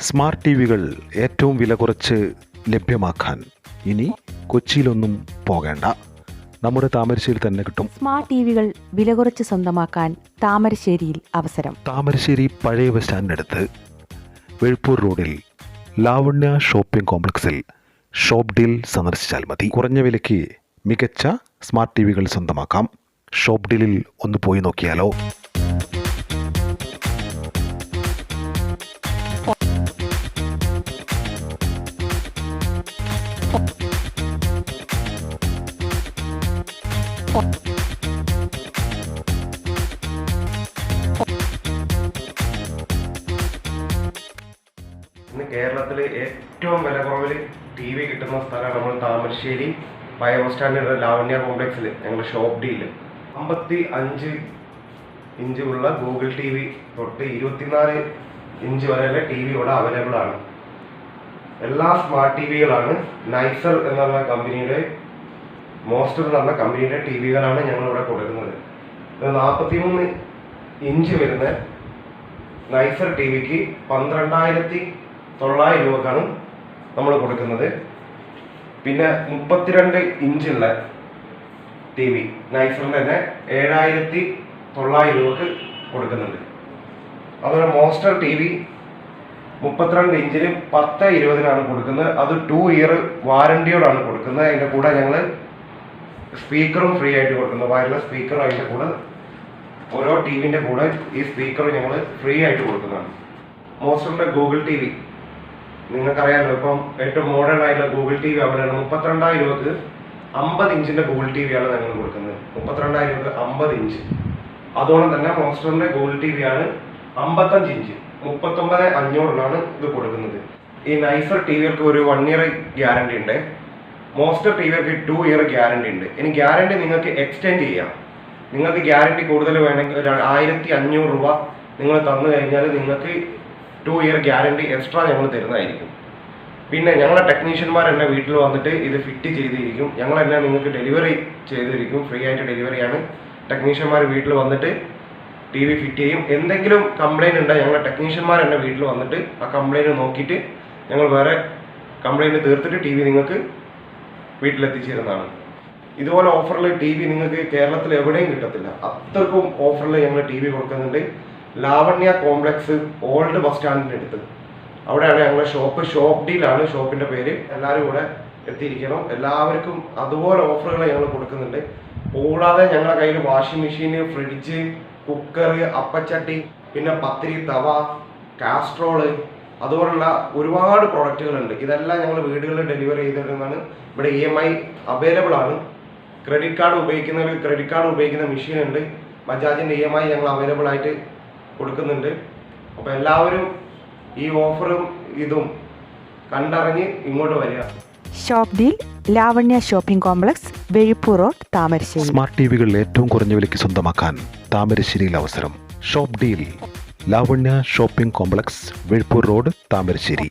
Smart T വികൾ ഏറ്റവും വില കുറച്ച് ലഭ്യമാക്കാൻ ഇനി കൊച്ചിയിലൊന്നും പോകേണ്ട. നമ്മുടെ താമരശ്ശേരി തന്നെ കിട്ടും. സ്മാർട്ട് ടി വികൾ വില കുറച്ച് സ്വന്തമാക്കാൻ താമരശ്ശേരിയിൽ അവസരം. താമരശ്ശേരി പഴയ ബസ് സ്റ്റാൻഡിനടുത്ത് വെഴുപ്പൂർ റോഡിൽ ലാവണ്യ ഷോപ്പിംഗ് കോംപ്ലക്സിൽ ഷോപ്പ് ഡീൽ സന്ദർശിച്ചാൽ മതി. കുറഞ്ഞ വിലയ്ക്ക് മികച്ച സ്മാർട്ട് ടി വികൾ സ്വന്തമാക്കാം. ഷോപ്പ് ഡീലിൽ ഒന്ന് പോയി നോക്കിയാലോ? കേരളത്തിൽ ഏറ്റവും വില കുറവിൽ ടി വി കിട്ടുന്ന സ്ഥലമാണ് നമ്മൾ താമരശ്ശേരി ബയോ സ്റ്റാൻഡിന്റെ ലാവണ്യ കോംപ്ലക്സിൽ ഞങ്ങളുടെ ഷോപ്പ് ഡീൽ അമ്പത്തി അഞ്ച് ഇഞ്ച് ഉള്ള ഗൂഗിൾ ടി വി തൊട്ട് ഇരുപത്തിനാല് ഇഞ്ച് വരെയുള്ള ടി വി ഇവിടെ അവൈലബിൾ ആണ്. എല്ലാ സ്മാർട്ട് ടി വികളാണ് നൈസർ എന്നുള്ള കമ്പനിയുടെ മോസ്റ്റർ എന്ന് പറഞ്ഞ കമ്പനിയുടെ ടി വികളാണ് ഞങ്ങൾ ഇവിടെ കൊടുക്കുന്നത്. ഇത് നാൽപ്പത്തിമൂന്ന് ഇഞ്ച് വരുന്ന നൈസർ ടി വിക്ക് പന്ത്രണ്ടായിരത്തി തൊള്ളായിരം രൂപക്കാണ് നമ്മൾ കൊടുക്കുന്നത്. പിന്നെ മുപ്പത്തിരണ്ട് ഇഞ്ചുള്ള ടി വി നൈസറിന്റെ തന്നെ ഏഴായിരത്തി തൊള്ളായിരം രൂപക്ക് കൊടുക്കുന്നുണ്ട്. അതുപോലെ മോസ്റ്റർ ടി വി മുപ്പത്തിരണ്ട് ഇഞ്ചിന് പത്ത് ഇരുപതിനാണ് കൊടുക്കുന്നത്. അത് ടു ഇയർ വാറണ്ടിയോടാണ് കൊടുക്കുന്നത്. അതിന്റെ കൂടെ ഞങ്ങൾ സ്പീക്കറും ഫ്രീ ആയിട്ട് കൊടുക്കുന്നു. വയർലെസ് സ്പീക്കറും അതിന്റെ കൂടെ ഓരോ ടി വിന്റെ കൂടെ ഈ സ്പീക്കറും ഞങ്ങൾ ഫ്രീ ആയിട്ട് കൊടുക്കുന്നതാണ്. മോസ്റ്ററിന്റെ ഗൂഗിൾ ടി വി നിങ്ങൾക്കറിയാലോ ഇപ്പം ഏറ്റവും മോഡേൺ ആയിട്ടുള്ള ഗൂഗിൾ ടി വി അവിടെയാണ് മുപ്പത്തിരണ്ടായിരം രൂപക്ക് അമ്പത് ഇഞ്ചിന്റെ ഗൂഗിൾ ടി വിയാണ് ഞങ്ങൾ കൊടുക്കുന്നത്. മുപ്പത്തിരണ്ടായിരം രൂപക്ക് അമ്പത് ഇഞ്ച്. അതോടൊപ്പം തന്നെ മോസ്റ്ററിന്റെ ഗൂഗിൾ ടി വി ആണ് അമ്പത്തഞ്ച് ഇഞ്ച്. മുപ്പത്തൊമ്പത് അഞ്ഞൂറിനാണ് ഇത് കൊടുക്കുന്നത്. ഈ നൈസർ ടി വികൾക്ക് ഒരു വൺ ഇയർ ഗ്യാരണ്ടി ഉണ്ട്. മോസ്റ്റർ ടി വികൾക്ക് ടു ഇയർ ഗ്യാരണ്ടി ഉണ്ട്. ഇനി ഗ്യാരണ്ടി നിങ്ങൾക്ക് എക്സ്റ്റെൻഡ് ചെയ്യാം. നിങ്ങൾക്ക് ഗ്യാരണ്ടി കൂടുതൽ വേണമെങ്കിൽ ഒരു ആയിരത്തി അഞ്ഞൂറ് രൂപ നിങ്ങൾ തന്നു കഴിഞ്ഞാൽ നിങ്ങൾക്ക് ടു ഇയർ ഗ്യാരണ്ടി എക്സ്ട്രാ ഞങ്ങൾ തരുന്നതായിരിക്കും. പിന്നെ ഞങ്ങളെ ടെക്നീഷ്യന്മാർ തന്നെ വീട്ടിൽ വന്നിട്ട് ഇത് ഫിറ്റ് ചെയ്തിരിക്കും. ഞങ്ങൾ തന്നെ നിങ്ങൾക്ക് ഡെലിവറി ചെയ്തിരിക്കും. ഫ്രീ ആയിട്ട് ഡെലിവറിയാണ് ടെക്നീഷ്യന്മാർ വീട്ടിൽ വന്നിട്ട് ടി വി ഫിറ്റ് ചെയ്യും. എന്തെങ്കിലും കംപ്ലൈന്റ് ഉണ്ടെങ്കിൽ ഞങ്ങളുടെ ടെക്നീഷ്യന്മാർ തന്നെ വീട്ടിൽ വന്നിട്ട് ആ കംപ്ലൈന്റ് നോക്കിയിട്ട് ഞങ്ങൾ വേറെ കംപ്ലൈന്റ് തീർത്തിട്ട് ടി വി നിങ്ങൾക്ക് വീട്ടിലെത്തിച്ചു തരുന്നതാണ് ഇതുപോലെ ഓഫറിൽ ടി വി നിങ്ങൾക്ക് കേരളത്തിൽ എവിടെയും കിട്ടത്തില്ല. അത്രക്കും ഓഫറിൽ ഞങ്ങൾ ടി വി കൊടുക്കുന്നുണ്ട്. ലാവണ്യ കോംപ്ലക്സ് ഓൾഡ് ബസ് സ്റ്റാൻഡിന്റെ അടുത്ത്. അവിടെയാണ് ഞങ്ങളുടെ ഷോപ്പ് ഷോപ്പ് ഡീലാണ് ഷോപ്പിന്റെ പേര്. എല്ലാവരും കൂടെ എത്തിയിരിക്കണം. എല്ലാവർക്കും അതുപോലെ ഓഫറുകൾ ഞങ്ങൾ കൊടുക്കുന്നുണ്ട്. കൂടാതെ ഞങ്ങളുടെ കയ്യിൽ വാഷിംഗ് മെഷീൻ ഫ്രിഡ്ജ് കുക്കർ അപ്പച്ചട്ടി പിന്നെ പത്തിരി തവ കാസ്ട്രോൾ അതുപോലുള്ള ഒരുപാട് പ്രോഡക്റ്റുകളുണ്ട് ഇതെല്ലാം ഞങ്ങൾ വീടുകളിൽ ഡെലിവറി ചെയ്തിരുന്നതാണ് ഇവിടെ ഇ എം ഐ അവൈലബിൾ ആണ്. ക്രെഡിറ്റ് കാർഡ് ഉപയോഗിക്കുന്നവർ ക്രെഡിറ്റ് കാർഡ് ഉപയോഗിക്കുന്ന മെഷീൻ ഉണ്ട്. ബജാജിന്റെ ഇ എം ഐ ഞങ്ങൾ അവൈലബിൾ ആയിട്ട് കൊടുക്കുന്നുണ്ട്. അപ്പോൾ എല്ലാവരും ഈ ഓഫറും ഇതും കണ്ടറിഞ്ഞ് ഇങ്ങോട്ട് വരിക. Shop deal Lavanya shopping complex Vezhuppur road Thamarassery. Smart T വികൾ ഏറ്റവും കുറഞ്ഞ വിലയ്ക്ക് സ്വന്തമാക്കാൻ താമരശ്ശേരിയിൽ അവസരം. Shop deal Lavanya shopping complex Vezhuppur road Thamarassery.